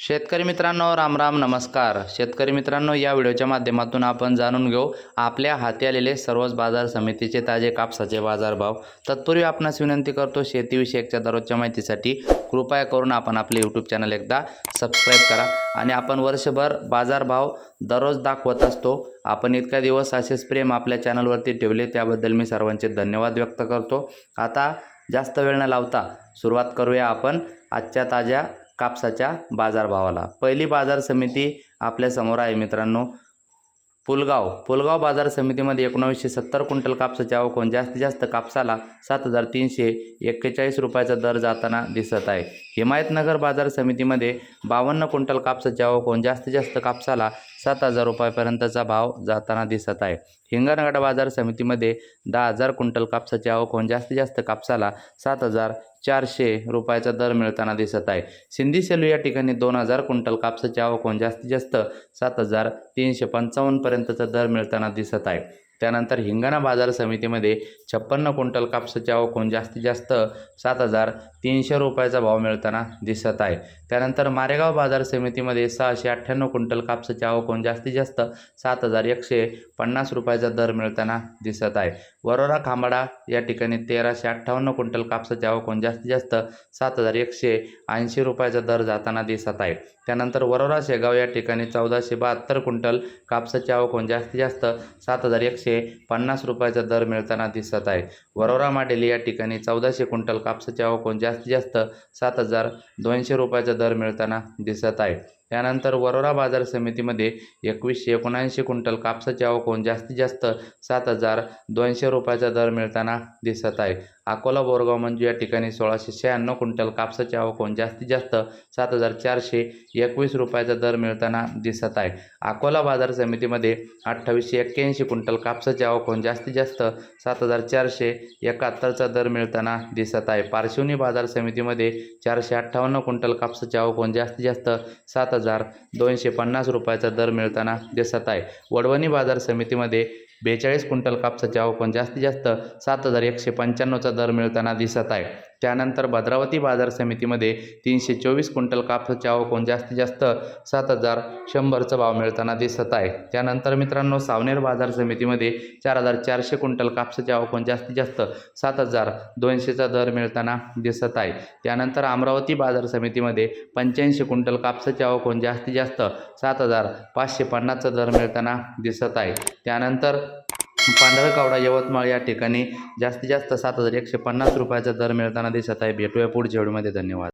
शेतकरी मित्रांनो राम राम नमस्कार. शेतकरी मित्रांनो या व्हिडिओच्या माध्यमातून आपण जाणून घेऊ आपल्या हाती आलेले सर्वच बाजार समितीचे ताजे कापसाचे बाजारभाव तत्पूर्वी आपणास विनंती करतो शेतीविषयकच्या दररोजच्या माहितीसाठी कृपया करून आपण आपले यूट्यूब चॅनल एकदा सबस्क्राईब करा आणि आपण वर्षभर बाजारभाव दररोज दाखवत असतो. आपण इतक्या दिवस असेच प्रेम आपल्या चॅनलवरती ठेवले त्याबद्दल मी सर्वांचे धन्यवाद व्यक्त करतो. आता जास्त वेळ न लावता सुरुवात करूया आपण आजच्या ताज्या कापसाच्या बाजारभावाला. पहिली बाजार समिती आपल्यासमोर आहे मित्रांनो. पुलगाव. पुलगाव बाजार समितीमध्ये एकोणावीसशे सत्तर क्विंटल कापसाची आवक होऊन जास्तीत जास्त कापसाला सात हजार तीनशे एक्केचाळीस रुपयाचा दर जाताना दिसत आहे. हिमायतनगर बाजार समितीमध्ये बावन्न क्विंटल कापसाची आवक होऊन जास्तीत जास्त कापसाला सात हजार रुपयापर्यंतचा भाव जाताना दिसत आहे. हिंगणघाट बाजार समितीमध्ये दहा हजार क्विंटल कापसाची आवक होऊन जास्तीत जास्त कापसाला सात हजार चारशे रुपयाचा दर मिळताना दिसत आहे. सिंधी सेलू या ठिकाणी दोन हजार क्विंटल कापसाची आवक होऊन जास्तीत जास्त सात हजार तीनशे पंचावन्नपर्यंतचा दर मिळताना दिसत आहे. त्यानंतर हिंगणा बाजार समितीमध्ये छप्पन्न क्विंटल कापसाच्या ओकून जास्तीत जास्त सात हजार तीनशे रुपयाचा भाव मिळताना दिसत आहे. त्यानंतर मारेगाव बाजार समितीमध्ये सहाशे अठ्ठ्याण्णव क्विंटल कापसाच्या आवक जास्तीत जास्त सात हजार एकशे पन्नास रुपयाचा दर मिळताना दिसत आहे. वरोरा खांबाडा या ठिकाणी तेराशे अठ्ठावन्न क्विंटल कापसाच्या आवक जास्तीत जास्त सात हजार एकशे ऐंशी रुपयाचा दर जाताना दिसत आहे. त्यानंतर वरोरा शेगाव या ठिकाणी चौदाशे बहात्तर क्विंटल कापसाच्या आवक जास्तीत जास्त सात हजार एकशे पन्नास रुपयाचा दर मिळताना दिसत आहे. वरोरा माडेली या ठिकाणी चौदाशे क्विंटल कापसाचे आवक जास्तीत जास्त सात हजार दोनशे रुपयाचा दर मिळताना दिसत आहे. त्यानंतर वरोरा बाजार समितीमध्ये एकवीसशे एकोणऐंशी क्विंटल कापसाची आवक होऊन जास्तीत जास्त सात हजार दोनशे रुपयाचा दर मिळताना दिसत आहे. अकोला बोरगाव मंजू या ठिकाणी सोळाशे शहाण्णव क्विंटल कापसाची आवक होऊन जास्तीत जास्त सात हजार चारशे एकवीस रुपयाचा दर मिळताना दिसत आहे. अकोला बाजार समितीमध्ये अठ्ठावीसशे एक्क्याऐंशी क्विंटल कापसाची आवक होऊन जास्तीत जास्त सात हजार चारशे एकाहत्तरचा दर मिळताना दिसत आहे. पार्श्वनी बाजार समितीमध्ये चारशे अठ्ठावन्न क्विंटल कापसाची आवक होऊन जास्तीत जास्त सात हजार दोनशे पन्नास रुपयाचा दर मिळताना दिसत आहे. वडवणी बाजार समितीमध्ये बेचाळीस क्विंटल कापसाचे आवक जास्तीत जास्त सात हजार एकशे पंच्याण्णवचा दर मिळताना दिसत आहे. त्यानंतर भद्रावती बाजार समितीमध्ये तीनशे चोवीस क्विंटल कापसाचे आवक जास्तीत जास्त सात हजार शंभरचा भाव मिळताना दिसत आहे. त्यानंतर मित्रांनो सावनेर बाजार समितीमध्ये चार हजार चारशे क्विंटल कापसाचे आवक जास्तीत जास्त सात हजार दोनशेचा दर मिळताना दिसत आहे. त्यानंतर अमरावती बाजार समितीमध्ये पंच्याऐंशी क्विंटल कापसाचे आवक जास्तीत जास्त सात हजार पाचशे पन्नासचा दर मिळताना दिसत आहे. त्यानंतर पांढरकावडा यवतमाळ या ठिकाणी जास्तीत जास्त सात हजार एकशे पन्नास रुपयाचा दर मिळताना दिसत आहे. भेटूया पुढच्या व्हिडिओमध्ये. धन्यवाद.